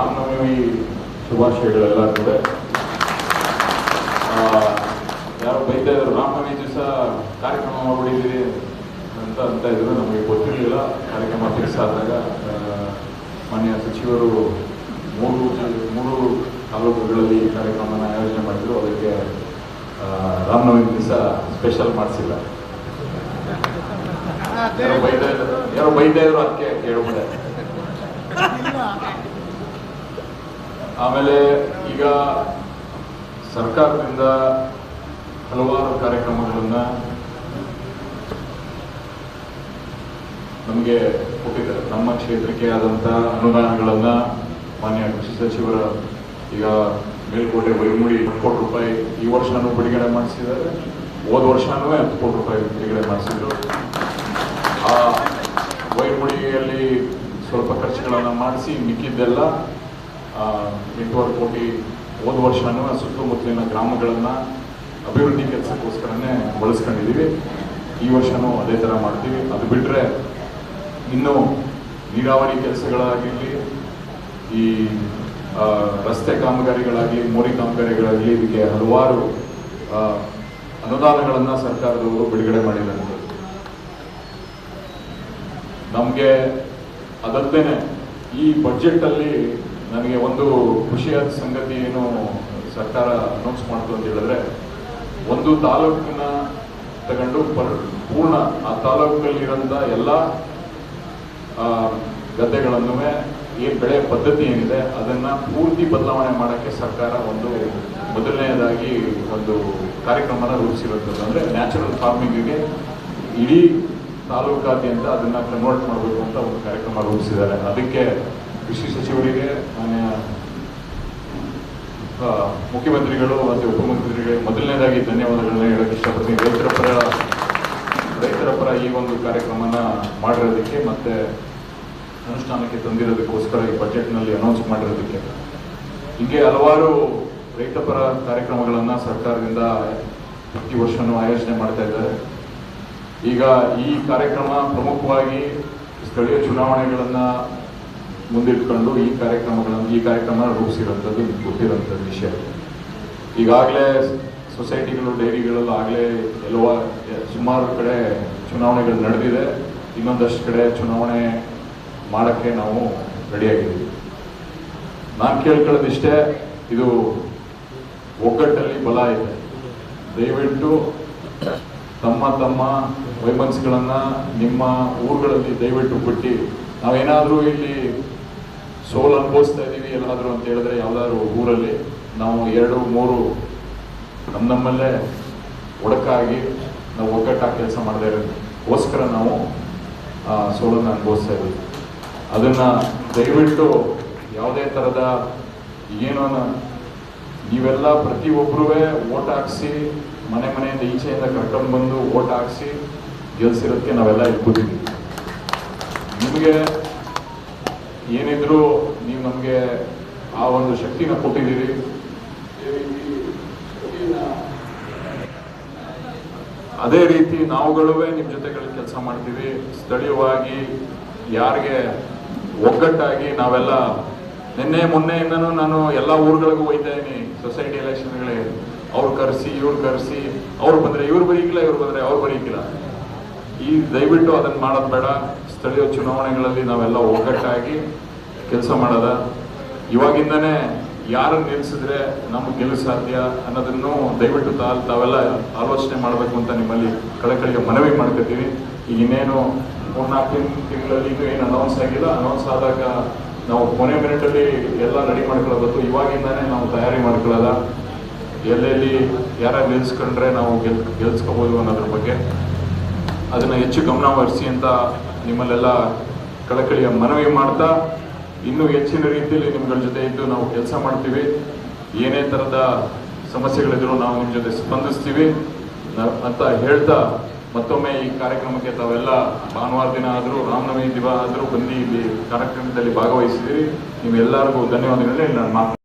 ರಾಮನವಮಿ ಶುಭಾಶಯಗಳೆಲ್ಲ ಕೂಡ ಯಾರೋ ಬೈತಾ ಇದ್ರು ರಾಮನವಮಿ ದಿವಸ ಕಾರ್ಯಕ್ರಮ ಮಾಡ್ಬಿಟ್ಟಿದ್ದೀರಿ ಅಂತ ಅಂತ ಇದ್ರು ನಮಗೆ ಗೊತ್ತಿರಲಿಲ್ಲ ಕಾರ್ಯಕ್ರಮ ಫಿಕ್ಸ್ ಆದಾಗ ಮಾನ್ಯ ಸಚಿವರು ಮೂರು ಮೂರು ತಾಲೂಕುಗಳಲ್ಲಿ ಕಾರ್ಯಕ್ರಮನ ಆಯೋಜನೆ ಮಾಡಿದ್ರು ಅದಕ್ಕೆ ರಾಮನವಮಿ ದಿವಸ ಸ್ಪೆಷಲ್ ಮಾಡಿಸಿಲ್ಲ ಯಾರೋ ಬೈತಾ ಇದ್ರು ಅದಕ್ಕೆ ಕೇಳ್ಬಿಟ್ಟೆ ಆಮೇಲೆ ಈಗ ಸರ್ಕಾರದಿಂದ ಹಲವಾರು ಕಾರ್ಯಕ್ರಮಗಳನ್ನು ನಮಗೆ ಕೊಟ್ಟಿದ್ದಾರೆ. ನಮ್ಮ ಕ್ಷೇತ್ರಕ್ಕೆ ಆದಂಥ ಅನುದಾನಗಳನ್ನು ಮಾನ್ಯ ಕೃಷಿ ಸಚಿವರ ಈಗ ಮೇಲ್ಕೋಟೆ ವೈಮುಡಿ ಹತ್ತು ಕೋಟಿ ರೂಪಾಯಿ ಈ ವರ್ಷನೂ ಬಿಡುಗಡೆ ಮಾಡಿಸಿದ್ದಾರೆ. ಹೋದ ವರ್ಷನೂ ಹತ್ತು ಕೋಟಿ ರೂಪಾಯಿ ಬಿಡುಗಡೆ ಮಾಡಿಸಿದ್ರು. ಆ ವೈಮುಡಿಯಲ್ಲಿ ಸ್ವಲ್ಪ ಖರ್ಚುಗಳನ್ನು ಮಾಡಿಸಿ ಮಿಕ್ಕಿದ್ದೆಲ್ಲ ಎಂಟೂವರೆ ಕೋಟಿ ಹೋದ ವರ್ಷನೂ ಸುತ್ತಮುತ್ತಲಿನ ಗ್ರಾಮಗಳನ್ನು ಅಭಿವೃದ್ಧಿ ಕೆಲಸಕ್ಕೋಸ್ಕರನೇ ಬಳಸ್ಕೊಂಡಿದ್ದೀವಿ ಈ ವರ್ಷನೂ ಅದೇ ಥರ ಮಾಡ್ತೀವಿ. ಅದು ಬಿಟ್ಟರೆ ಇನ್ನು ನೀರಾವರಿ ಕೆಲಸಗಳಾಗಿರಲಿ, ಈ ರಸ್ತೆ ಕಾಮಗಾರಿಗಳಾಗಲಿ, ಮೋರಿ ಕಾಮಗಾರಿಗಳಾಗಲಿ ಇದಕ್ಕೆ ಹಲವಾರು ಅನುದಾನಗಳನ್ನು ಸರ್ಕಾರದವರು ಬಿಡುಗಡೆ ಮಾಡಿದಂಥದ್ದು. ನಮಗೆ ಅದಲ್ಲದೆ ಈ ಬಜೆಟಲ್ಲಿ ನನಗೆ ಒಂದು ಖುಷಿಯಾದ ಸಂಗತಿ ಏನು ಸರ್ಕಾರ ಅನೌನ್ಸ್ ಮಾಡ್ತು ಅಂತ ಹೇಳಿದ್ರೆ, ಒಂದು ತಾಲೂಕಿನ ತಗೊಂಡು ಪರ್, ಪೂರ್ಣ ಆ ತಾಲೂಕಲ್ಲಿರೋಂಥ ಎಲ್ಲ ಗದ್ದೆಗಳನ್ನು ಈ ಬೆಳೆ ಪದ್ಧತಿ ಏನಿದೆ, ಅದನ್ನು ಪೂರ್ತಿ ಬದಲಾವಣೆ ಮಾಡೋಕ್ಕೆ ಸರ್ಕಾರ ಒಂದು ಮೊದಲನೆಯದಾಗಿ ಒಂದು ಕಾರ್ಯಕ್ರಮನ ರೂಪಿಸಿರುವಂಥದ್ದು. ಅಂದರೆ ನ್ಯಾಚುರಲ್ ಫಾರ್ಮಿಂಗಿಗೆ ಇಡೀ ತಾಲೂಕಾದ್ಯಂತ ಅದನ್ನು ಕನ್ವರ್ಟ್ ಮಾಡಬೇಕು ಅಂತ ಒಂದು ಕಾರ್ಯಕ್ರಮ ರೂಪಿಸಿದ್ದಾರೆ. ಅದಕ್ಕೆ ಕೃಷಿ ಸಚಿವರಿಗೆ, ಮಾನ್ಯ ಮುಖ್ಯಮಂತ್ರಿಗಳು ಮತ್ತು ಉಪಮುಖ್ಯಮಂತ್ರಿಗಳಿಗೆ ಮೊದಲನೇದಾಗಿ ಧನ್ಯವಾದಗಳನ್ನ ಹೇಳಕ್ಕೆ ಇಷ್ಟಪಡ್ತೀನಿ. ರೈತರ ಪರ ರೈತರ ಪರ ಈ ಒಂದು ಕಾರ್ಯಕ್ರಮನ ಮಾಡಿರೋದಕ್ಕೆ ಮತ್ತೆ ಅನುಷ್ಠಾನಕ್ಕೆ ತಂದಿರೋದಕ್ಕೋಸ್ಕರ ಈ ಬಜೆಟ್ನಲ್ಲಿ ಅನೌನ್ಸ್ ಮಾಡಿರೋದಕ್ಕೆ. ಹೀಗೆ ಹಲವಾರು ರೈತ ಪರ ಕಾರ್ಯಕ್ರಮಗಳನ್ನು ಸರ್ಕಾರದಿಂದ ಪ್ರತಿ ವರ್ಷನೂ ಆಯೋಜನೆ ಮಾಡ್ತಾ ಇದ್ದಾರೆ. ಈಗ ಈ ಕಾರ್ಯಕ್ರಮ ಪ್ರಮುಖವಾಗಿ ಸ್ಥಳೀಯ ಚುನಾವಣೆಗಳನ್ನು ಮುಂದಿಟ್ಕೊಂಡು ಈ ಕಾರ್ಯಕ್ರಮಗಳನ್ನು, ಈ ಕಾರ್ಯಕ್ರಮ ರೂಪಿಸಿರುವಂಥದ್ದು ನಿಮ್ಗೆ ವಿಷಯ. ಈಗಾಗಲೇ ಸೊಸೈಟಿಗಳು, ಡೈರಿಗಳಲ್ಲೂ ಆಗಲೇ ಎಲ್ಲೋ ಸುಮಾರು ಕಡೆ ಚುನಾವಣೆಗಳು ನಡೆದಿದೆ. ಇನ್ನೊಂದಷ್ಟು ಕಡೆ ಚುನಾವಣೆ ಮಾಡೋಕ್ಕೆ ನಾವು ರೆಡಿಯಾಗಿದ್ದೀವಿ. ನಾನು ಕೇಳ್ಕೊಳ್ಳೋದಿಷ್ಟೇ, ಇದು ಒಗ್ಗಟ್ಟಲ್ಲಿ ಬಲ ಇದೆ. ದಯವಿಟ್ಟು ತಮ್ಮ ತಮ್ಮ ವೈಮನ್ಸ್ಗಳನ್ನು ನಿಮ್ಮ ಊರುಗಳಲ್ಲಿ ದಯವಿಟ್ಟು ಬಿಟ್ಟು ನಾವೇನಾದರೂ ಇಲ್ಲಿ ಸೋಲ್ ಅನುಭವಿಸ್ತಾ ಇದ್ದೀವಿ ಎಲ್ಲಾದರೂ ಅಂತ ಹೇಳಿದ್ರೆ ಯಾವ್ದಾದ್ರು ಊರಲ್ಲಿ ನಾವು ಎರಡು, ಮೂರು ನಮ್ಮ ನಮ್ಮಲ್ಲೇ ಒಡಕಾಗಿ ನಾವು ಒಗ್ಗಟ್ಟಾಗಿ ಕೆಲಸ ಮಾಡದೇ ಇರೋದಕ್ಕೋಸ್ಕರ ನಾವು ಸೋಲನ್ನು ಅನುಭವಿಸ್ತಾ ಇದ್ದೀವಿ ಅದನ್ನ ದಯವಿಟ್ಟು ಯಾವುದೇ ಥರದ ಏನೋ ನೀವೆಲ್ಲ ಪ್ರತಿಯೊಬ್ಬರೂ ಓಟ್ ಹಾಕ್ಸಿ, ಮನೆ ಮನೆಯಿಂದ ಈಚೆಯಿಂದ ಕರ್ಕೊಂಡು ಬಂದು ಓಟ್ ಹಾಕ್ಸಿ ಗೆಲ್ಸಿರೋದಕ್ಕೆ ನಾವೆಲ್ಲ ಇಟ್ಕೋತೀವಿ. ನಿಮಗೆ ಏನಿದ್ರು ನೀವು ನಮಗೆ ಆ ಒಂದು ಶಕ್ತಿನ ಕೊಟ್ಟಿದ್ದೀರಿ. ಅದೇ ರೀತಿ ನಾವುಗಳುವೇ ನಿಮ್ಮ ಜೊತೆಗಳ ಕೆಲಸ ಮಾಡ್ತೀವಿ. ಸ್ಥಳೀಯವಾಗಿ ಯಾರಿಗೆ ಒಗ್ಗಟ್ಟಾಗಿ ನಾವೆಲ್ಲ ನಿನ್ನೆ ಮೊನ್ನೆಯಿಂದನೂ ನಾನು ಎಲ್ಲ ಊರುಗಳಿಗೂ ಹೋಯ್ತಾ ಇದ್ದೀನಿ. ಸೊಸೈಟಿ ಎಲೆಕ್ಷನ್ಗಳೇ ಅವ್ರು ಕರೆಸಿ, ಇವ್ರು ಕರೆಸಿ. ಅವ್ರು ಬಂದ್ರೆ ಇವ್ರು ಬರೀಕಿಲ್ಲ ಇವ್ರು ಬಂದ್ರೆ ಅವ್ರು ಬರೀಕಿಲ್ಲ ಈ ದಯವಿಟ್ಟು ಅದನ್ನ ಮಾಡೋದು ಬೇಡ. ಸ್ಥಳೀಯ ಚುನಾವಣೆಗಳಲ್ಲಿ ನಾವೆಲ್ಲ ಒಗ್ಗಟ್ಟಾಗಿ ಕೆಲಸ ಮಾಡೋದ. ಇವಾಗಿಂದನೇ ಯಾರು ನಿಲ್ಲಿಸಿದ್ರೆ ನಮ್ಗೆ ಗೆಲ್ಲ ಸಾಧ್ಯ ಅನ್ನೋದನ್ನು ದಯವಿಟ್ಟು ತಾ ತಾವೆಲ್ಲ ಆಲೋಚನೆ ಮಾಡಬೇಕು ಅಂತ ನಿಮ್ಮಲ್ಲಿ ಕಳಕಳಿಗೆ ಮನವಿ ಮಾಡ್ಕೊತೀವಿ. ಈಗ ಇನ್ನೇನು ಮೂರ್ನಾಲ್ಕು ತಿಂಗಳಲ್ಲಿ ಏನು ಅನೌನ್ಸ್ ಆಗಿಲ್ಲ. ಅನೌನ್ಸ್ ಆದಾಗ ನಾವು ಕೊನೆ ಮಿನಿಟಲ್ಲಿ ಎಲ್ಲ ರೆಡಿ ಮಾಡ್ಕೊಳ್ಬೇಕು ಇವಾಗಿಂದನೇ ನಾವು ತಯಾರಿ ಮಾಡ್ಕೊಳ್ಳಲ್ಲ ಎಲ್ಲೆಲ್ಲಿ ಯಾರು ನಿಲ್ಲಿಸ್ಕೊಂಡ್ರೆ ನಾವು ಗೆಲ್, ಗೆಲ್ಸ್ಕೋಬೋದು ಅನ್ನೋದ್ರ ಬಗ್ಗೆ. ಅದನ್ನು ಹೆಚ್ಚು ಗಮನ ಅಂತ ನಿಮ್ಮಲ್ಲೆಲ್ಲ ಕಳಕಳಿಯ ಮನವಿ ಮಾಡ್ತಾ ಇನ್ನೂ ಹೆಚ್ಚಿನ ರೀತಿಯಲ್ಲಿ ನಿಮ್ಗಳ ಜೊತೆ ಇದ್ದು ನಾವು ಕೆಲಸ ಮಾಡ್ತೀವಿ. ಏನೇ ಥರದ ಸಮಸ್ಯೆಗಳಿದ್ರು ನಾವು ನಿಮ್ಮ ಜೊತೆ ಸ್ಪಂದಿಸ್ತೀವಿ. ಅಂತ ಹೇಳ್ತಾ ಮತ್ತೊಮ್ಮೆ ಈ ಕಾರ್ಯಕ್ರಮಕ್ಕೆ ತಾವೆಲ್ಲ ಭಾನುವಾರ ದಿನ ಆದರೂ, ರಾಮನವಮಿ ದಿವ ಆದರೂ ಬಂದು ಇಲ್ಲಿ ಕಾರ್ಯಕ್ರಮದಲ್ಲಿ ಭಾಗವಹಿಸಿದ್ದೀರಿ. ನಿಮ್ಮೆಲ್ಲರಿಗೂ ಧನ್ಯವಾದಗಳನ್ನ ನಾನು ಮಾತು